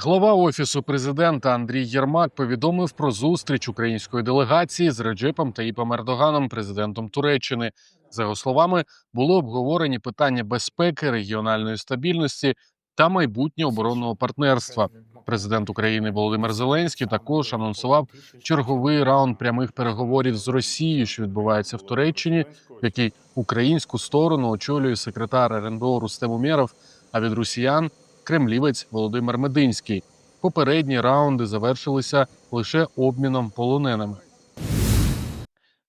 Глава офісу президента Андрій Єрмак повідомив про зустріч української делегації з Реджепом Таїпом Ердоганом, президентом Туреччини. За його словами, були обговорені питання безпеки, регіональної стабільності та майбутнє оборонного партнерства. Президент України Володимир Зеленський також анонсував черговий раунд прямих переговорів з Росією, що відбувається в Туреччині, в якій українську сторону очолює секретар РНБО Рустем Умєров, а від росіян кремлівець Володимир Мединський. Попередні раунди завершилися лише обміном полоненими.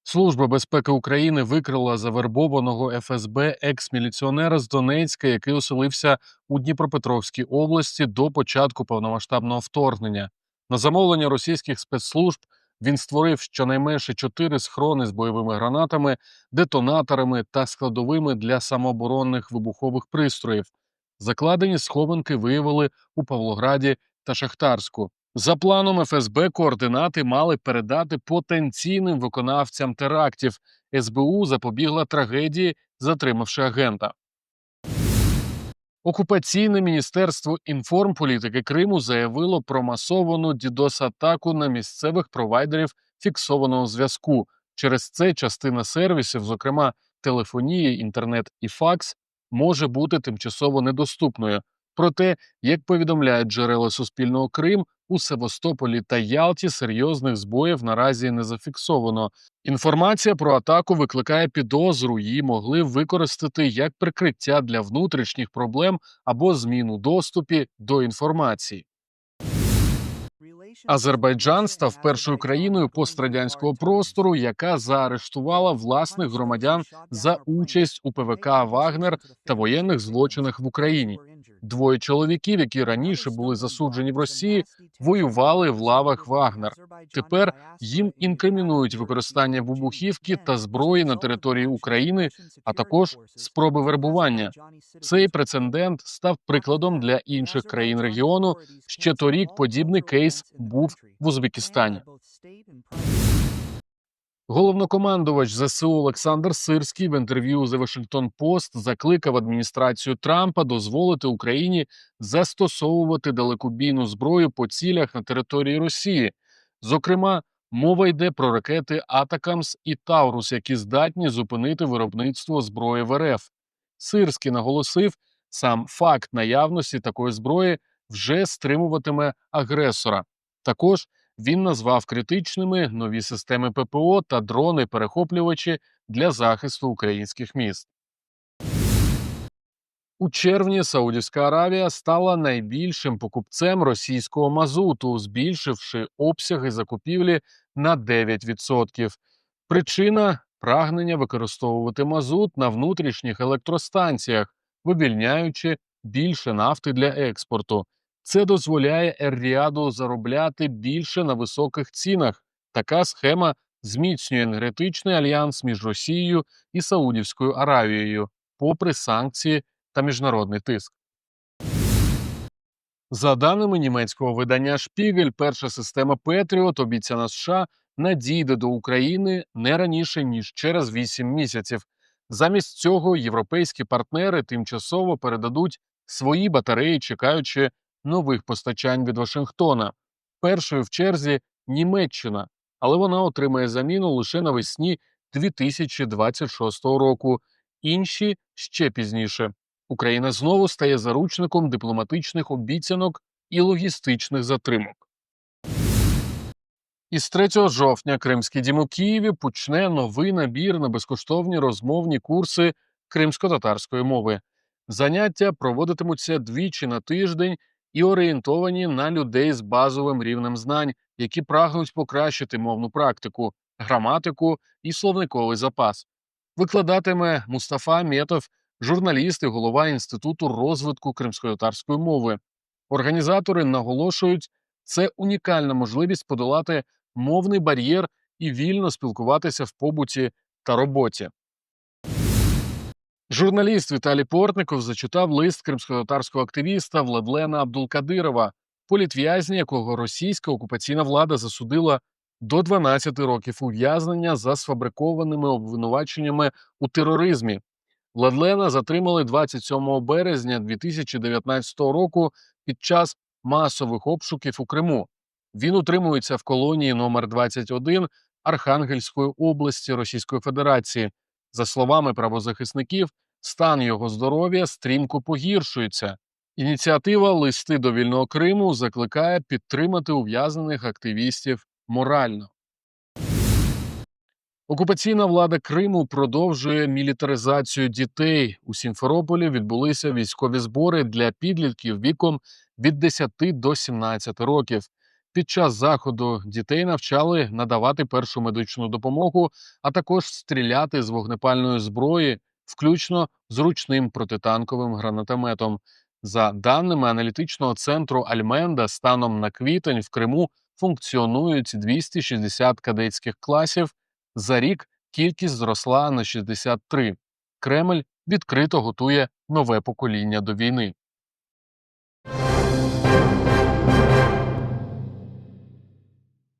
Служба безпеки України викрила завербованого ФСБ екс-міліціонера з Донецька, який оселився у Дніпропетровській області до початку повномасштабного вторгнення. На замовлення російських спецслужб він створив щонайменше чотири схорони з бойовими гранатами, детонаторами та складовими для самооборонних вибухових пристроїв. Закладені схованки виявили у Павлограді та Шахтарську. За планом ФСБ координати мали передати потенційним виконавцям терактів. СБУ запобігла трагедії, затримавши агента. Окупаційне міністерство інформполітики Криму заявило про масовану дідос-атаку на місцевих провайдерів фіксованого зв'язку. Через це частина сервісів, зокрема телефонії, інтернет і факс, може бути тимчасово недоступною. Проте, як повідомляють джерела Суспільного Крим, у Севастополі та Ялті серйозних збоїв наразі не зафіксовано. Інформація про атаку викликає підозру. Її могли використати як прикриття для внутрішніх проблем або зміну доступі до інформації. Азербайджан став першою країною пострадянського простору, яка заарештувала власних громадян за участь у ПВК Вагнер та воєнних злочинах в Україні. Двоє чоловіків, які раніше були засуджені в Росії, воювали в лавах Вагнер. Тепер їм інкримінують використання вибухівки та зброї на території України, а також спроби вербування. Цей прецедент став прикладом для інших країн регіону. Ще торік подібний кейс був в Узбекистані. Головнокомандувач ЗСУ Олександр Сирський в інтерв'ю The Washington Post закликав адміністрацію Трампа дозволити Україні застосовувати далекобійну зброю по цілях на території Росії. Зокрема, мова йде про ракети Атакамс і Таурус, які здатні зупинити виробництво зброї в РФ. Сирський наголосив, сам факт наявності такої зброї вже стримуватиме агресора. Також він назвав критичними нові системи ППО та дрони-перехоплювачі для захисту українських міст. У червні Саудівська Аравія стала найбільшим покупцем російського мазуту, збільшивши обсяги закупівлі на 9%. Причина прагнення використовувати мазут на внутрішніх електростанціях, вивільняючи більше нафти для експорту. Це дозволяє Ер-Ріаду заробляти більше на високих цінах. Така схема зміцнює енергетичний альянс між Росією і Саудівською Аравією, попри санкції та міжнародний тиск. За даними німецького видання Шпігель, перша система Петріот, обіцяна США, надійде до України не раніше ніж через 8 місяців. Замість цього європейські партнери тимчасово передадуть свої батареї, чекаючи нових постачань від Вашингтона. Першою в черзі Німеччина, але вона отримає заміну лише навесні 2026 року. Інші ще пізніше. Україна знову стає заручником дипломатичних обіцянок і логістичних затримок. Із 3 жовтня Кримський дім у Києві почне новий набір на безкоштовні розмовні курси кримсько-татарської мови. Заняття проводитимуться двічі на тиждень і орієнтовані на людей з базовим рівнем знань, які прагнуть покращити мовну практику, граматику і словниковий запас. Викладатиме Мустафа Метов, журналіст і голова Інституту розвитку кримсько-татарської мови. Організатори наголошують, це унікальна можливість подолати мовний бар'єр і вільно спілкуватися в побуті та роботі. Журналіст Віталій Портников зачитав лист кримсько-татарського активіста Владлена Абдулкадирова, політв'язня, якого російська окупаційна влада засудила до 12 років ув'язнення за сфабрикованими обвинуваченнями у тероризмі. Владлена затримали 27 березня 2019 року під час масових обшуків у Криму. Він утримується в колонії номер 21 Архангельської області Російської Федерації. За словами правозахисників, стан його здоров'я стрімко погіршується. Ініціатива Листи до вільного Криму закликає підтримати ув'язнених активістів морально. Окупаційна влада Криму продовжує мілітаризацію дітей. У Сімферополі відбулися військові збори для підлітків віком від 10 до 17 років. Під час заходу дітей навчали надавати першу медичну допомогу, а також стріляти з вогнепальної зброї, включно з ручним протитанковим гранатометом. За даними аналітичного центру Альменда, станом на квітень в Криму функціонують 260 кадетських класів. За рік кількість зросла на 63. Кремль відкрито готує нове покоління до війни.